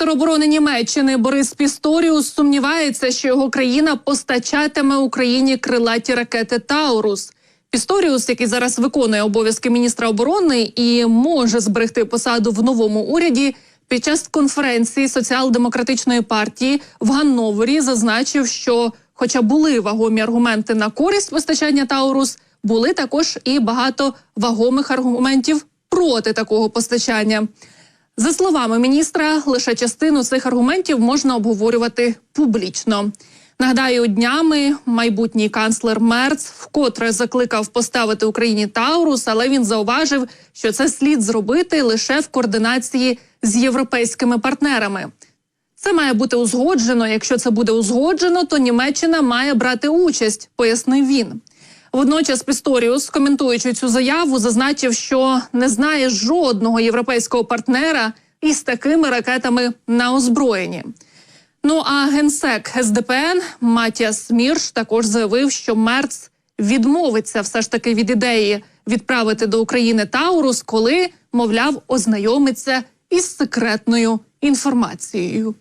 Міністр оборони Німеччини Борис Пісторіус сумнівається, що його країна постачатиме Україні крилаті ракети Таурус. Пісторіус, який зараз виконує обов'язки міністра оборони і може зберегти посаду в новому уряді, під час конференції соціал-демократичної партії в Ганновері зазначив, що, хоча були вагомі аргументи на користь постачання Таурус, були також і багато вагомих аргументів проти такого постачання. За словами міністра, лише частину цих аргументів можна обговорювати публічно. Нагадаю, днями майбутній канцлер Мерц вкотре закликав поставити Україні Таурус, але він зауважив, що це слід зробити лише в координації з європейськими партнерами. Це має бути узгоджено. Якщо це буде узгоджено, то Німеччина має брати участь, пояснив він. Водночас Пісторіус, коментуючи цю заяву, зазначив, що не знає жодного європейського партнера із такими ракетами на озброєнні. Ну а генсек СДПН Матіас Мірш також заявив, що Мерц відмовиться все ж таки від ідеї відправити до України Таурус, коли, мовляв, ознайомиться із секретною інформацією.